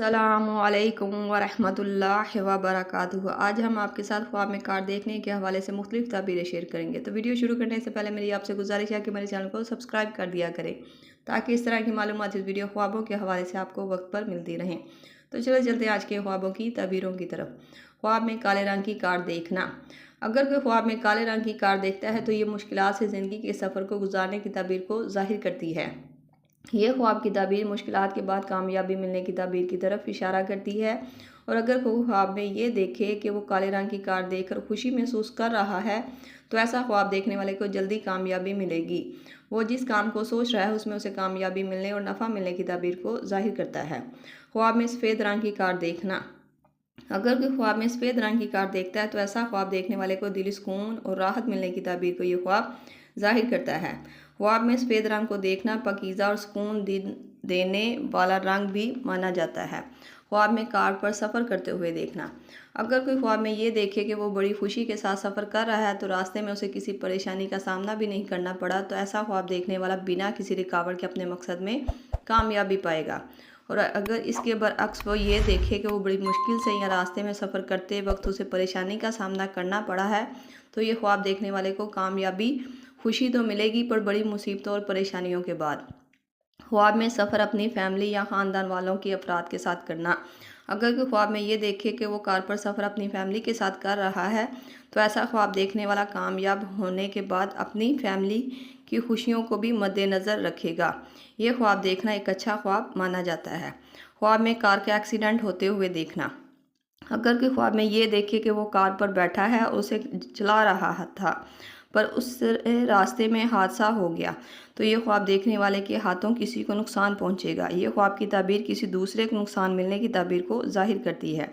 السلام علیکم ورحمۃ اللہ وبرکاتہ۔ آج ہم آپ کے ساتھ خواب میں کار دیکھنے کے حوالے سے مختلف تعبیریں شیئر کریں گے۔ تو ویڈیو شروع کرنے سے پہلے میری آپ سے گزارش ہے کہ میرے چینل کو سبسکرائب کر دیا کریں تاکہ اس طرح کی معلومات اس ویڈیو خوابوں کے حوالے سے آپ کو وقت پر ملتی رہیں۔ تو چلو چلتے آج کے خوابوں کی تعبیروں کی طرف۔ خواب میں کالے رنگ کی کار دیکھنا۔ اگر کوئی خواب میں کالے رنگ کی کار دیکھتا ہے تو یہ مشکلات سے زندگی کے سفر کو گزارنے کی تعبیر کو ظاہر کرتی ہے۔ یہ خواب کی تعبیر مشکلات کے بعد کامیابی ملنے کی تعبیر کی طرف اشارہ کرتی ہے اور اگر کوئی خواب میں یہ دیکھے کہ وہ کالے رنگ کی کار دیکھ کر خوشی محسوس کر رہا ہے، تو ایسا خواب دیکھنے والے کو جلدی کامیابی ملے گی۔ وہ جس کام کو سوچ رہا ہے، اس میں اسے کامیابی ملنے اور نفع ملنے کی تعبیر کو ظاہر کرتا ہے۔ خواب میں سفید رنگ کی کار دیکھنا۔ اگر کوئی خواب میں سفید رنگ کی کار دیکھتا ہے، تو ایسا خواب دیکھنے والے کو دلی سکون اور راحت ملنے کی تعبیر کو یہ خواب ظاہر کرتا ہے۔ خواب میں سفید رنگ کو دیکھنا پکیزہ اور سکون دینے والا رنگ بھی مانا جاتا ہے۔ خواب میں کار پر سفر کرتے ہوئے دیکھنا۔ اگر کوئی خواب میں یہ دیکھے کہ وہ بڑی خوشی کے ساتھ سفر کر رہا ہے تو راستے میں اسے کسی پریشانی کا سامنا بھی نہیں کرنا پڑا تو ایسا خواب دیکھنے والا بنا کسی رکاوٹ کے اپنے مقصد میں کامیابی پائے گا۔ اور اگر اس کے برعکس وہ یہ دیکھے کہ وہ بڑی مشکل سے یا راستے میں سفر کرتے وقت اسے پریشانی کا سامنا کرنا پڑا ہے تو یہ خواب دیکھنے والے کو کامیابی خوشی تو ملے گی پر بڑی مصیبتوں اور پریشانیوں کے بعد۔ خواب میں سفر اپنی فیملی یا خاندان والوں کے افراد کے ساتھ کرنا۔ اگر کوئی خواب میں یہ دیکھے کہ وہ کار پر سفر اپنی فیملی کے ساتھ کر رہا ہے، تو ایسا خواب دیکھنے والا کامیاب ہونے کے بعد اپنی فیملی کی خوشیوں کو بھی مد نظر رکھے گا۔ یہ خواب دیکھنا ایک اچھا خواب مانا جاتا ہے۔ خواب میں کار کا ایکسیڈنٹ ہوتے ہوئے دیکھنا۔ اگر کوئی خواب میں یہ دیکھے کہ وہ کار پر بیٹھا ہے اسے چلا رہا تھا پر اس راستے میں حادثہ ہو گیا۔ تو یہ خواب دیکھنے والے کے ہاتھوں کسی کو نقصان پہنچے گا۔ یہ خواب کی تعبیر کسی دوسرے کو نقصان ملنے کی تعبیر کو ظاہر کرتی ہے۔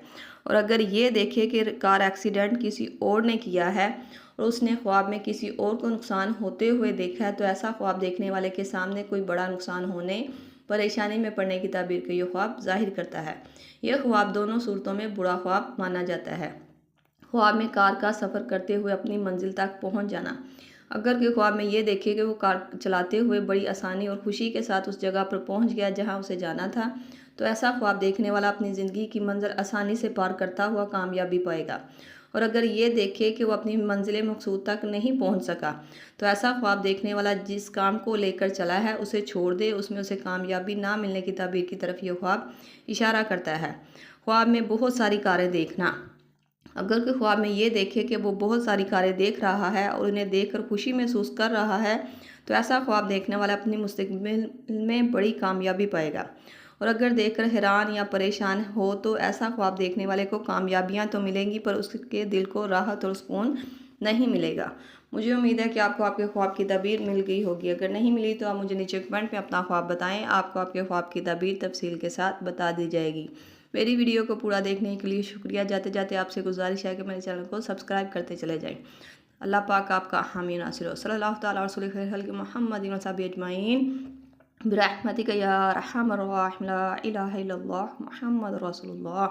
اور اگر یہ دیکھے کہ کار ایکسیڈنٹ کسی اور نے کیا ہے اور اس نے خواب میں کسی اور کو نقصان ہوتے ہوئے دیکھا ہے تو ایسا خواب دیکھنے والے کے سامنے کوئی بڑا نقصان ہونے، پریشانی میں پڑنے کی تعبیر کو یہ خواب ظاہر کرتا ہے۔ یہ خواب دونوں صورتوں میں برا خواب مانا جاتا ہے۔ خواب میں کار کا سفر کرتے ہوئے اپنی منزل تک پہنچ جانا۔ اگر کہ خواب میں یہ دیکھے کہ وہ کار چلاتے ہوئے بڑی آسانی اور خوشی کے ساتھ اس جگہ پر پہنچ گیا جہاں اسے جانا تھا، تو ایسا خواب دیکھنے والا اپنی زندگی کی منظر آسانی سے پار کرتا ہوا کامیابی پائے گا۔ اور اگر یہ دیکھے کہ وہ اپنی منزل مقصود تک نہیں پہنچ سکا، تو ایسا خواب دیکھنے والا جس کام کو لے کر چلا ہے، اسے چھوڑ دے۔ اس میں اسے کامیابی نہ ملنے کی تعبیر کی طرف یہ خواب اشارہ کرتا ہے۔ خواب میں بہت ساری کاریں دیکھنا۔ اگر کوئی خواب میں یہ دیکھے کہ وہ بہت ساری کاریں دیکھ رہا ہے اور انہیں دیکھ کر خوشی محسوس کر رہا ہے، تو ایسا خواب دیکھنے والا اپنی مستقبل میں بڑی کامیابی پائے گا۔ اور اگر دیکھ کر حیران یا پریشان ہو، تو ایسا خواب دیکھنے والے کو کامیابیاں تو ملیں گی، پر اس کے دل کو راحت اور سکون نہیں ملے گا۔ مجھے امید ہے کہ آپ کو آپ کے خواب کی تعبیر مل گئی ہوگی۔ اگر نہیں ملی تو آپ مجھے نیچے کمنٹ میں اپنا خواب بتائیں۔ آپ کو آپ کے خواب کی تعبیر تفصیل کے ساتھ بتا دی جائے گی۔ میری ویڈیو کو پورا دیکھنے کے لیے شکریہ۔ جاتے جاتے آپ سے گزارش ہے کہ میرے چینل کو سبسکرائب کرتے چلے جائیں۔ اللہ پاک آپ کا حامی ناصر صلی اللہ تعالیٰ رسول خیر محمد صاحب اجمعین۔ برحمتک یا رحم الرحم لا الہ الا اللہ، محمد رسول اللہ۔